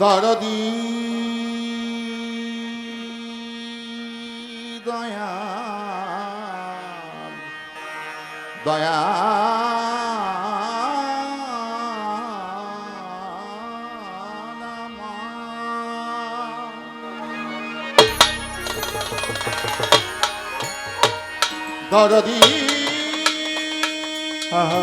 দরদি। দয়া দয়া দরদি। আহা,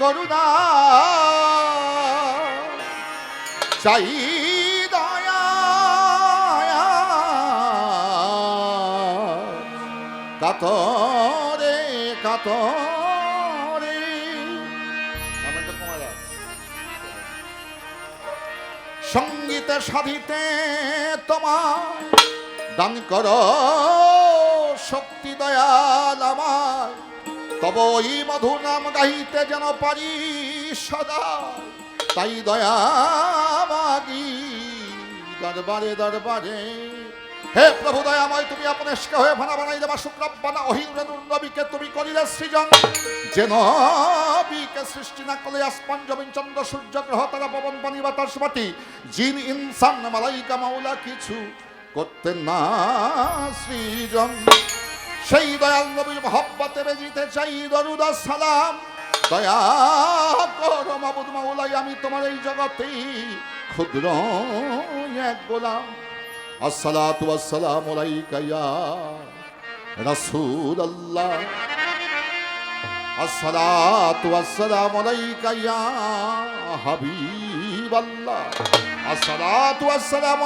করুণা। চাই দয়া। কাতরে কাতরে। সঙ্গীতে সাধিতে তোমার দান কর শক্তি দয়াল আমার। তব ওই মধুর নাম গাইতে যেন পারি সদা। তাই দয়া মাগি, দরবারে দরবারে। হে প্রভু দয়াময়, তুমি আপনেশকে হয়ে ভানা বানাই দেবা শুক্রব্বানা অহিংরে নবীকে তুমি করিলে সৃজন। যে নবীকে সৃষ্টি না করলে আসমান, জমিন, চন্দ্র, সূর্য, গ্রহ, তারা পবন, পানি বাতাস মাটি জিন, ইনসান, মালাইকা, মাওলা কিছু করতে না সৃজন। সেই দয়াল নবীর মহব্বতে বেজিতে চাই দরুদ সালাম। দয়া করো মাবুদ মাওলাই, আমি তোমার এই জগতে ক্ষুদ্র এক গোলাম। আসসালাতু আসসালামু আলাইকা ইয়া রাসূলুল্লাহ। আসসালাতু আসসালামু আলাইকা ইয়া হাবিবাল্লাহ। আসসালাতু আসসালামু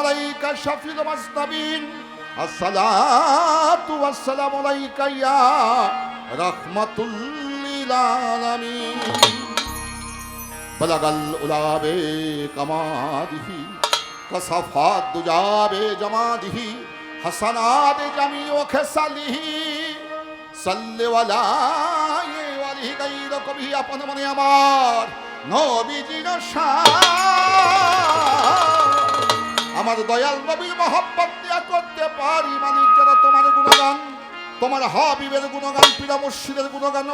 আসসালাতু আসসালামু আলাইকা ইয়া রাহমাতুল লিল আলামিন بلغ الأولى بكماله كصفات دجى بجماله حسنات جميع خصاله صل ولا ওয়ালি গাইর কবি আপন মনে আমার নবীজির শান আমার দয়াল নবীর মহব্বত দিয়া করতে পারি যারা তোমার গুণগান, তোমার হাবিবের গুণগান, পীরা মুর্শিদের গুণগান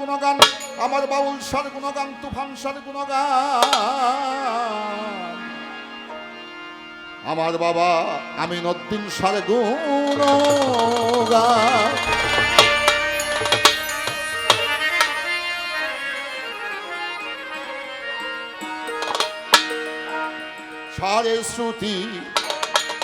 গুণগান, আমার বাউল সার গুণগান, তুফান সার গুণগান। আমার বাবা আমি নদ্দিন সার গুণগান। সারে শ্রুতি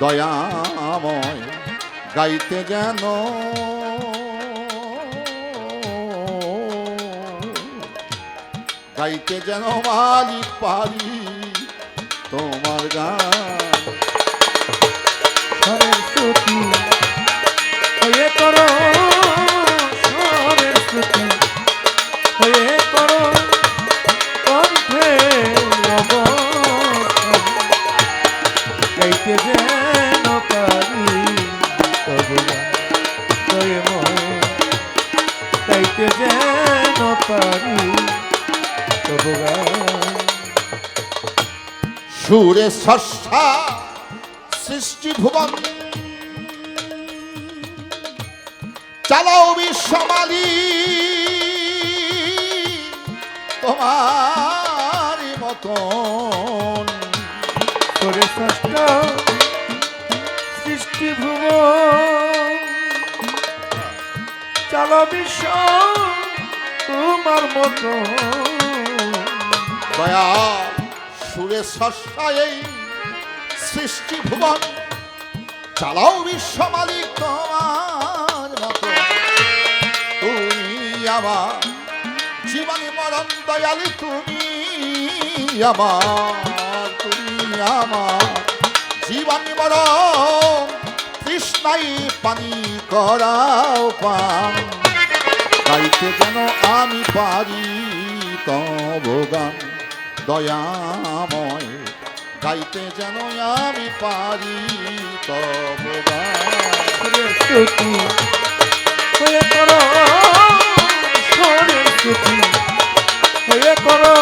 দয়াময় গাইতে যেন। গাইতে যেন মালিক পারি তোমার গান। স্বরের করো। সুরে সষ্টা সৃষ্টি ভুবন। চালাও বিশ্বমালি তোমার মতন। সুরে সষ্টা সৃষ্টি ভুব চালো বিশ্ব তোমার মতো। দয়া, সুরে সস্তা এই সৃষ্টি ভুবন চালাও বিশ্ব মালিক তোমার মতো। তুমি আমার জীবনে মরণ দয়ালি, তুমি আমার তুমি আমার। জীবন মরণ তৃষ্ণাই পানি করাও পান গাইতে যেন আমি পারি তব দয়াময়। গাইতে যেন আমি পারি তব করো।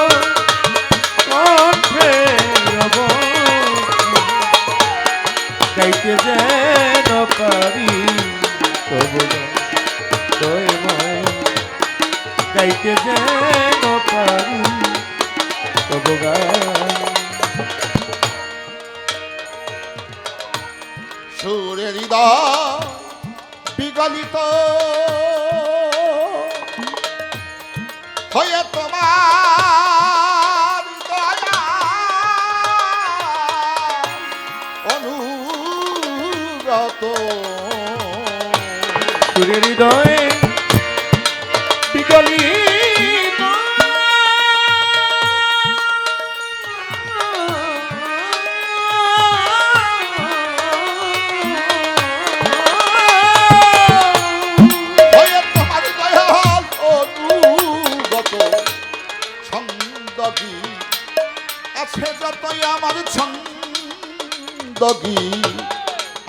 অনুগত সুরের হৃদয়ে আছে যতই আমার ছন্দগি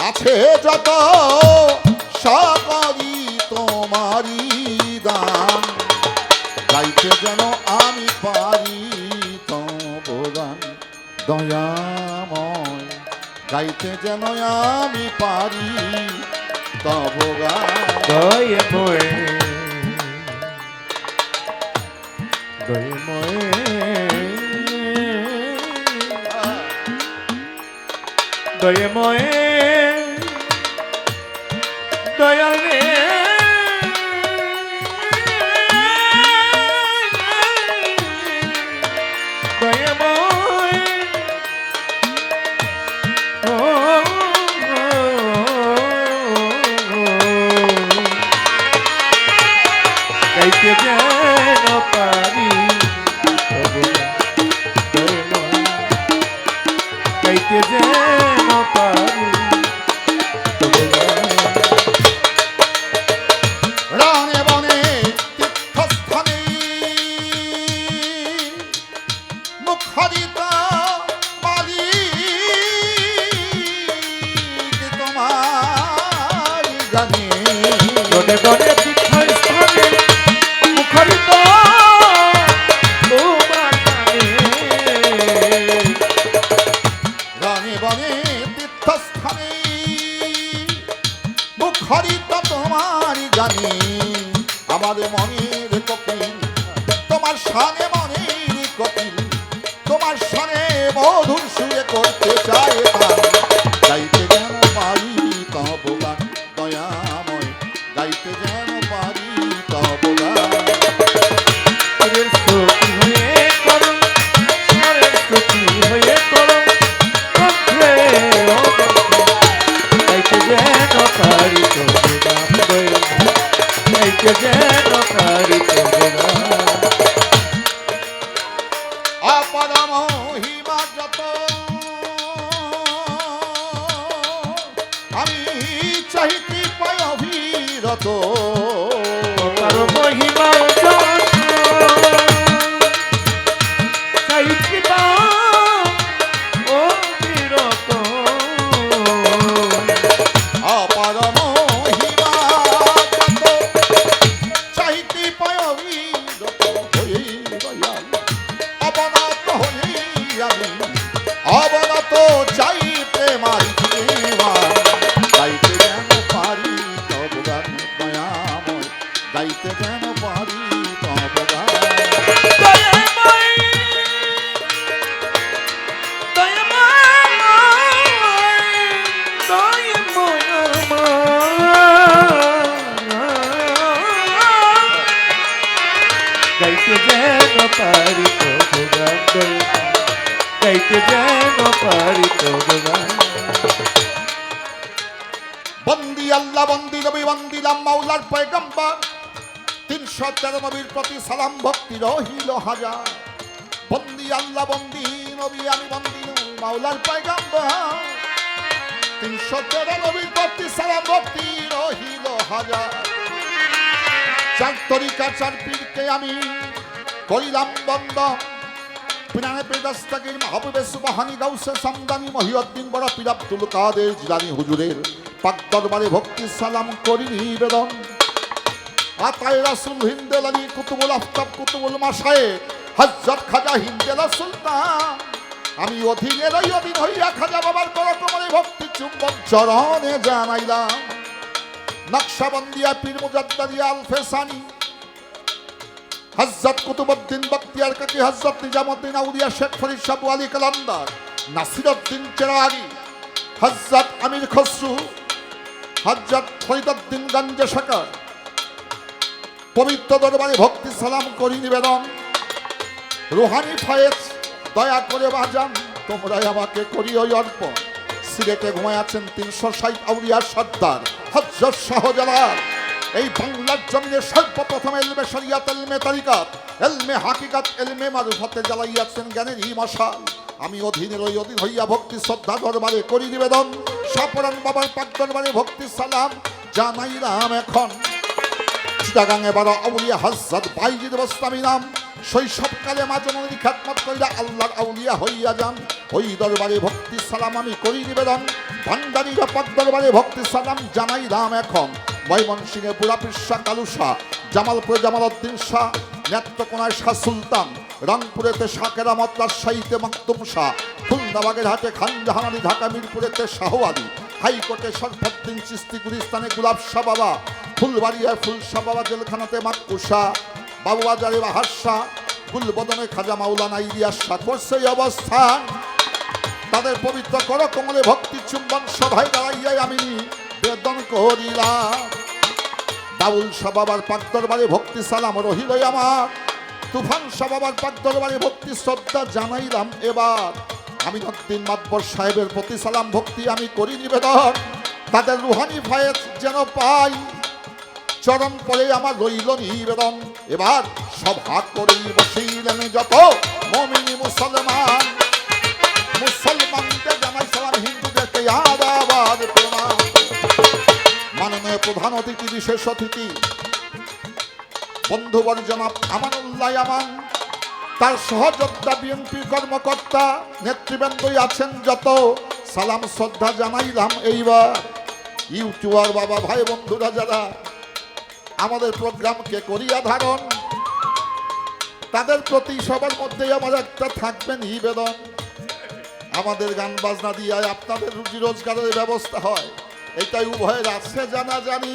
আছে যত, সকরি তোমারি দান গাইতে যেন আমি পারি তব গান। দয়াময়, গাইতে যেন আমি পারি তব গান। দয়ে ময়ে। তেরো নবীর প্রতি সালাম ভক্তি রহিল হাজার। বন্দি আল্লাহ, বন্দি নবী, আমি বন্দি মাওলার পয়গম্বর। নবীর প্রতি সালাম ভক্তি রহিল হাজার। চার তরিকা চার পীরকে আমি করিলাম বন্ধ। পিনানে সুবাহানি গাউসে সামদানি মহিউদ্দিন বড় পীর আব্দুল কাদের জিলানি হুজুরের পাক দরবারে ভক্তি সালাম করি নিবেদন আতায় রাসুল হিন্দেল আলী কুতুবুল আফতাব, কুতুবুল মাসায়ে হজরত খাজা হিন্দেলা সুলতান। আমি অধীনের অধীন হইয়া খাজা বাবার করকমলে ভক্তি চুম্বন চরণে জানাইলাম। নকশাবন্দিয়া পীর মুজাদ্দারিয়া আল ফেসানি হজরত কুতুবুদ্দিন বক্তিয়ার কাকি হজরত নিজামুদ্দিন আউলিয়া, শেখ ফরিদ সাবু আলী কালান্দার, নাসিরুদ্দিন চেরাগি হজরত আমির খসরু হজরত ফরিদুদ্দিন গঞ্জে শাকার পবিত্র দরবারে ভক্তি সালাম করি নিবেদন। রুহানি ফয়েজ, দয়া করে বাজান, তোমরাই আমাকে করি ওই অর্পণ। সিলেটে ঘুমায় আছেন তিনশো ষাট আউলিয়া সর্দার হজরত শাহজালাল। এই বাংলার জমিনে সর্বপ্রথম এলমে শরিয়াত, এলমে তারিকাত, এলমে হাকিকাত, এলমে মারুফতে জ্বালাইয়াছেন জ্ঞানের ই মশাল। আমি অধীনের ওই অধীন হইয়া ভক্তি শ্রদ্ধা দরবারে করি নিবেদন। সাপরান বাবার পাক দরবারে ভক্তি সালাম জানাইলাম এখন। চিটাগাঙে বড় আউলিয়া হজরত বাইজির বস্তামি নাম শৈশবকালে মা জননী খ্যাতমত কইরা আল্লাহর আউলিয়া হইয়া যান। ওই দরবারে ভক্তি সালাম আমি করি নিবেদন। ভান্ডারীরা পাক দরবারে ভক্তি সালাম জানাইলাম এখন। ময়মনসিংহে বুড়া পিসা কালুসা জামালপুরে জামাল উদ্দিন শাহ, নেত্রকোনায় শাহ সুলতান, রংপুরেতে শাকেরা মতলার শাহিতে মাকতুম শাহ খুলনাবাগের হাটে খান জাহানারি ঢাকা মিরপুরেতে শাহ আলী হাইকোর্টে শরফুদ্দিন চিস্তি গুলিস্তানে গুলাব শাহ বাবা ফুলবাড়িয়ায় ফুল বাবা জেলখানাতে মাকুসা বাবুবাজারে বাহাসা গুলবদনে খাজা মাওলানা ইলিয়াস শাহ। করছে এই অবস্থান তাদের পবিত্র কর কমলে ভক্তি চুম্বন সভায় দাঁড়াইয়াই আমি বেদন করিলাম বাউল শাহ বাবার পাক দরবারে ভক্তি সালাম রহিল আমার। তুফান শাহ বাবার পাক দরবারে ভক্তি শ্রদ্ধা জানাইলাম এবার। আমি নদ্দিন মাতবর সাহেবের প্রতি সালাম ভক্তি, আমি করি নিবেদন। তাদের রুহানি ফায়েজ যেন পাই। চরণ পরে আমার রইল নিবেদন। এবার সব হাত করেই বসিলেন যত মমিনী মুসলমান। মুসলমানদের জানাই সালাম, হিন্দুদেরকে আদাবাদ প্রণাম। মাননীয় প্রধান অতিথি, বিশেষ অতিথি। বন্ধুবর আমানুল্লাহ, আমান। তার সহযোদ্ধা বিএনপি কর্মকর্তা নেতৃবৃন্দই আছেন যত। সালাম, শ্রদ্ধা জানাইলাম এইবার। ইউটিউবার বাবা, ভাই, বন্ধুরা যারা আমাদের প্রোগ্রামকে করিয়া ধারণ, তাদের প্রতি সবার মধ্যেই আমার একটা থাকবে নিবেদন। আমাদের গান বাজনা দিয়ে আপনাদের রুজি রোজগারের ব্যবস্থা হয়। এটাই উভয়ের আছে জানা জানি।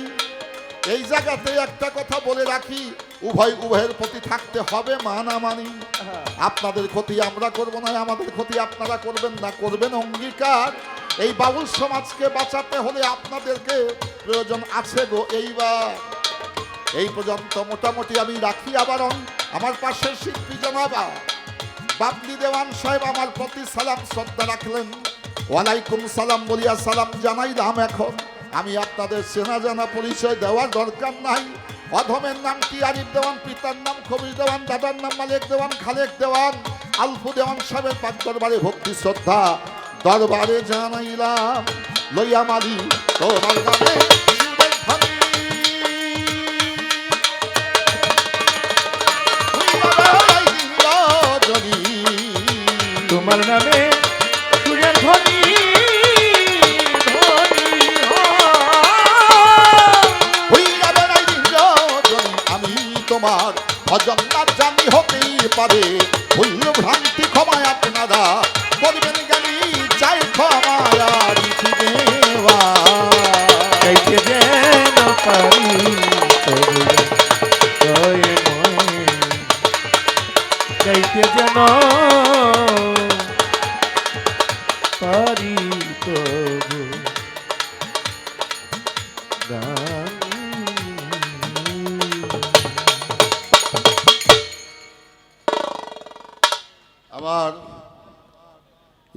এই জায়গাতে একটা কথা বলে রাখি উভয় উভয়ের প্রতি থাকতে হবে মানামানি। আপনাদের ক্ষতি আমরা করব না, আমাদের ক্ষতি আপনারা করবেন না, করবেন অঙ্গীকার। এই বাউল সমাজকে বাঁচাতে হলে আপনাদেরকে প্রয়োজন আছে গো এইবার। এই পর্যন্ত মোটামুটি আমি রাখি আবার আমার পাশের শিল্পী জনাবা। বাবলি দেওয়ান সাহেব আমার প্রতি সালাম, শ্রদ্ধা রাখলেন। ওয়ালাইকুম সালাম বলিয়া সালাম জানাইলাম এখন। আমি আপনাদের চেনা জানা পরিচয় দেওয়ার দরকার নাই। অধমের নাম কি? আরিফ দেওয়ান, পিতার নাম খবির দেওয়ান, দাদার নাম মালিক দেওয়ান, খালেক দেওয়ান, আলফু দেওয়ান সাহেবের পাক দরবারে ভক্তি শ্রদ্ধা। দরবারে জানাইলাম, লইয়া মালি, তোমার নামে ভজন না জানি হতেই পারে।